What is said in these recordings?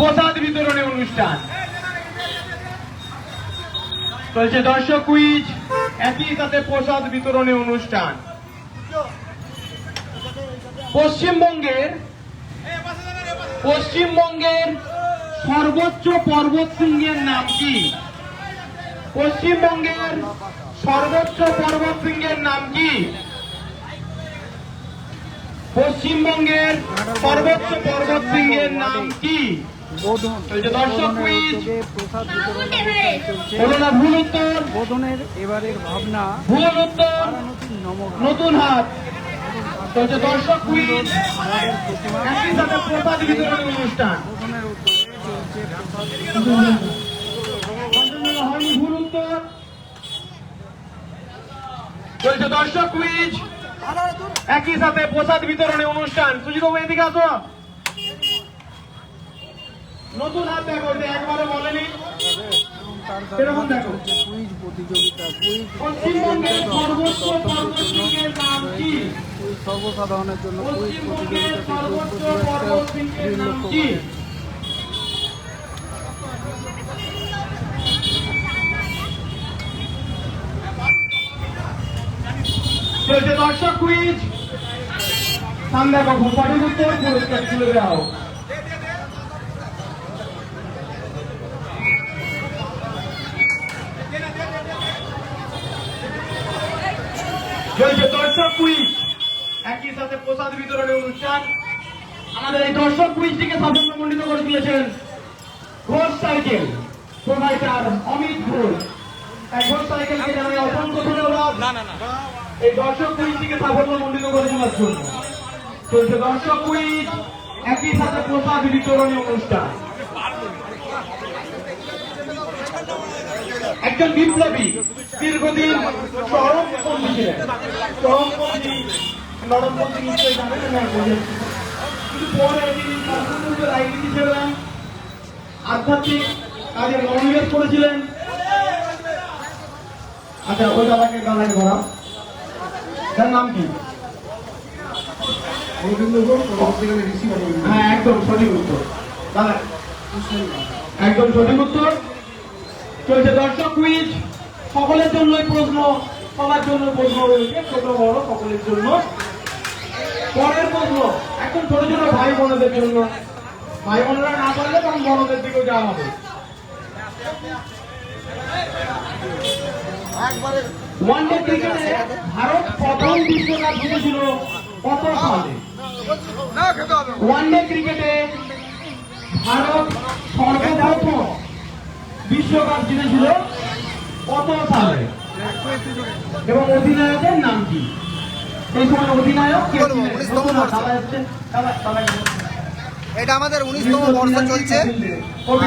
প্রসাদ বিতরণী অনুষ্ঠান। চলছে দর্শক কুইজ একই সাথে প্রসাদ বিতরণী অনুষ্ঠান। পশ্চিমবঙ্গের পশ্চিমবঙ্গের সর্বোচ্চ পর্বত শৃঙ্গের নাম কি? পশ্চিমবঙ্গের সর্বোচ্চ পর্বত শৃঙ্গের নাম কি? পশ্চিমবঙ্গের সর্বোচ্চ পর্বত শৃঙ্গের নাম কি? বোধন দর্শক বোধনের প্রসাদ বিতরণ অনুষ্ঠান চলছে হলো না ভুল উত্তর। বোধনের এবারের ভাবনা। নতুন হাত। দর্শক একই সাথে প্রসাদ অনুষ্ঠান। বিতরণ পঞ্চমবেলা হয়নি ভুল উত্তর। চলছে দর্শক কুইজ একই সাথে প্রসাদ বিতরণী অনুষ্ঠান। সুজিত বাবু এদিকে আসো। নতুন হাত দেখো এটা একবারও বলেনি। দেখো। কুইজ প্রতিযোগিতা কুইজ পশ্চিমবঙ্গের সর্বোচ্চ নাম কি? সর্বসাধারণের জন্য কুইজ সর্বোচ্চ নাম কি? দর্শক কুইজ। সামনে দেখো সঠিক উত্তর পুরস্কার তুলে দেওয়া হোক চলছে দর্শক কুইজ একই সাথে প্রসাদ বিতরণের অনুষ্ঠান। আমাদের এই দর্শক কুইজটিকে সাফল্যমণ্ডিত করে দিয়েছেন ঘোষ সাইকেল প্রোভাইডার অমিত ঘোষ। এই ঘোষ সাইকেলকে জানাই অসংখ্য ধন্যবাদ। এই দর্শক কুইজটিকে সাফল্যমণ্ডিত করে দেওয়ার জন্য। চলছে দর্শক কুইজ একই সাথে প্রসাদ বিতরণী অনুষ্ঠান। একজন বিপ্লবী দীর্ঘদিন চরমপন্থী ছিলেন। চরমপন্থী নরমপন্থী নিশ্চয়ই জানেন না বোঝেন কিন্তু পরে তিনি রাজনীতি ছিলেন আধ্যাত্মিক কাজে মনোনিবেশ করেছিলেন। আচ্ছা ওই দাদাকে গালাকে ধরা তার নাম কি? হ্যাঁ একদম সঠিক উত্তর। দাদা একদম সঠিক উত্তর। চলছে দর্শক কুইজ সকলের জন্যই প্রশ্ন সবার জন্য প্রশ্ন রয়েছে। ছোট বড় সকলের জন্য। পরের প্রশ্ন এখন ছোট ছোট ভাই বোনদের জন্য ভাই বোনেরা না পারলে তখন বড়দের দিকেও যাওয়া হবে। ওয়ান ক্রিকেটে ভারত প্রথম বিশ্বকাপ জিতেছিল কত সালে? ওয়ান ডে ক্রিকেটে ভারত সর্বপ্রথম বিশ্বকাপ জিতেছিল কত সালে? এবং অধিনায়কের নাম কি? সময় অধিনায়ক ছিলেন? উনিশতম বর্ষ। এটা আমাদের উনিশতম বর্ষ চলছে।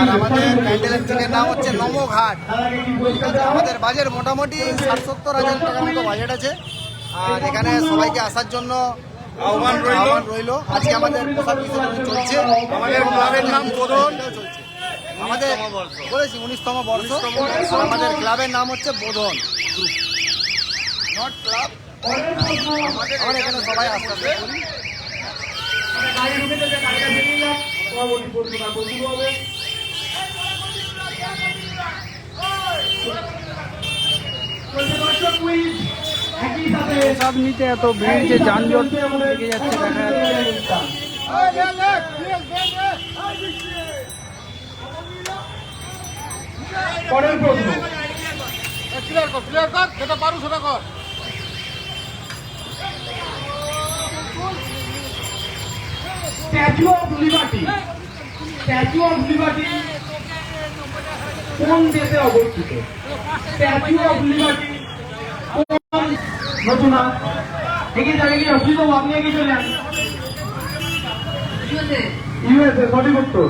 আর আমাদের প্যান্ডেলের টিমের নাম হচ্ছে নমঘাট দাদাকে কি পুরস্কার দেওয়া হবে? আমাদের বাজেট মোটামুটি ষাট সত্তর হাজার টাকার মতো বাজেট আছে। আর এখানে সবাইকে আসার জন্য আহ্বান রইল। আজকে আমাদের প্রসাদ চলছে। আমাদের ক্লাবের নাম বোধন। চলছে আমাদের বলেছি উনিশতম বর্ষ। আমাদের ক্লাবের নাম হচ্ছে বোধন। নট ক্লাব আমরা এখানে সবাই আসতে আসতে করি প্রসাদ নিতে এত ভিড় যে যানজট লেগে যাচ্ছে দেখা যাচ্ছে। পরের প্রশ্ন। ক্লিয়ার কর ক্লিয়ার কর যেটা পারু সেটা কর। Statue of liberty statue of liberty কোন দেশে অবস্থিত? স্ট্যাচু অফ লিবার্টি কোন নতুন না এগিয়ে যান এগিয়ে অসুবিধা আপনি এগিয়ে চলে যান ইউএসএ। সঠিক উত্তর।